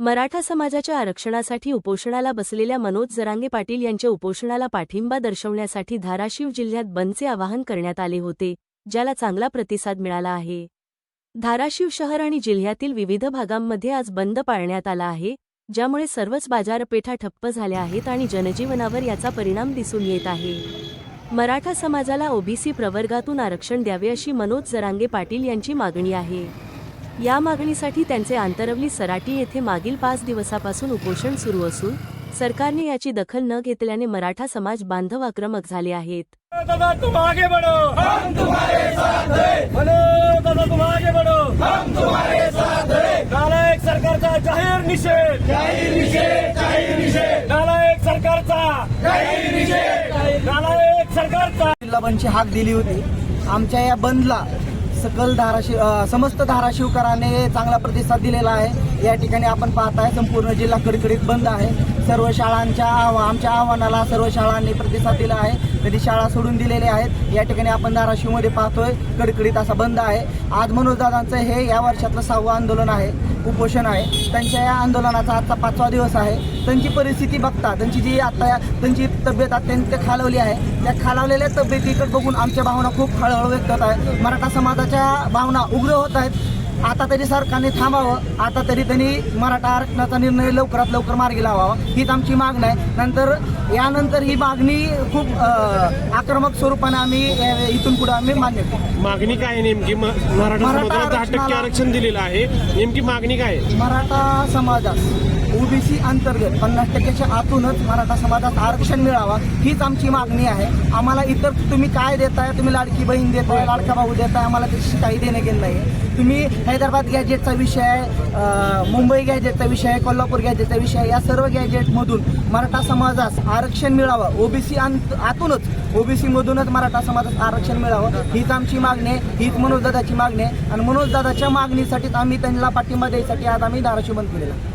मराठा समाजाच्या आरक्षणासाठी उपोषणाला बसलेल्या मनोज जरांगे पाटील यांच्या उपोषणाला पाठिंबा दर्शवण्यासाठी धाराशिव जिल्ह्यात बंदचे आवाहन करण्यात आले होते ज्याला चांगला प्रतिसाद मिळाला आहे. धाराशिव शहर आणि जिल्ह्यातील विविध भागांमध्ये आज बंद पाळण्यात आला आहे ज्यामुळे सर्वच बाजारपेठा ठप्प झाल्या आहेत आणि जनजीवनावर याचा परिणाम दिसून येत आहे. मराठा समाजाला ओबीसी प्रवर्गातून आरक्षण द्यावे अशी मनोज जरांगे पाटील यांची मागणी आहे. या मागणीसाठी त्यांचे आंतरवली सराटी येथे मागील पाच दिवसापासून उपोषण सुरू असून सरकारने याची दखल न घेतल्याने मराठा समाज बांधव आक्रमक झाले आहेत. दादा तुम आगे बढ़ो. हम तुम्हारे साथ हैं. बोलो दादा तुम आगे बढ़ो. हम तुम्हारे साथ हैं. नालायक सरकारचा जाहीर निषेध. जाहीर निषेध जाहीर निषेध. नालायक सरकारचा. जाहीर निषेध. नालायक सरकारचा. जिल्हा बंदची हाक दिली होती. आमच्या या बंदला सकल धाराशिव समस्त धाराशिवकरांनी चांगला प्रतिसाद दिलेला आहे. या ठिकाणी आपण पाहताय संपूर्ण जिल्हा कडकडीत बंद आहे. सर्व शाळांच्या आव आमच्या आव्हानाला सर्व शाळांनी प्रतिसाद दिला आहे. तरी शाळा सोडून दिलेले आहेत. या ठिकाणी आपण धाराशिवमध्ये पाहतोय कडकडीत असा बंद आहे. आज मनोजदादांचं हे या वर्षातलं सहावं आंदोलन आहे उपोषण आहे. त्यांच्या या आंदोलनाचा आजचा पाचवा दिवस आहे. त्यांची परिस्थिती बघता त्यांची जी आता या- त्यांची तब्येत अत्यंत खालवली आहे. त्या खालावलेल्या तब्येतीकडे बघून आमच्या भावना खूप हळहळ व्यक्त होत आहे मराठा समाजाच्या भावना उग्र होत आहेत. आता तरी सरकारने थांबावं. आता तरी त्यांनी मराठा आरक्षणाचा निर्णय लवकरात लवकर मार्गी लावावा. हीच आमची मागणी आहे. नंतर यानंतर ही मागणी खूप आक्रमक स्वरूपाने आम्ही इथून पुढे आम्ही मान्य करू मागणी काय नेमकी? मराठा समाजाला दहा टक्के आरक्षण दिलेलं आहे. नेमकी मागणी काय मराठा समाजास ओबीसी अंतर्गत पन्नास टक्क्याच्या आतूनच मराठा समाजात आरक्षण मिळावा हीच आमची मागणी आहे. आम्हाला इतर तुम्ही काय देताय? तुम्ही लाडकी बहीण देताय लाडका भाऊ देताय आम्हाला त्याची काही देणं गेलं नाही तुम्ही हैदराबाद गॅजेटचा विषय आहे मुंबई गॅजेटचा विषय आहे कोल्हापूर गॅजेटचा विषय आहे या सर्व गॅजेटमधून मराठा समाजास आरक्षण मिळावं. ओबीसी आतूनच ओबीसीमधूनच मराठा समाजात आरक्षण मिळावं हीच आमची मागणी आहे हीच मनोजदादाची मागणी आहे. आणि मनोजदादाच्या मागणीसाठीच आम्ही त्यांना पाठिंबा द्यायसाठी आज आम्ही धाराशिव बंद केलेला आहे.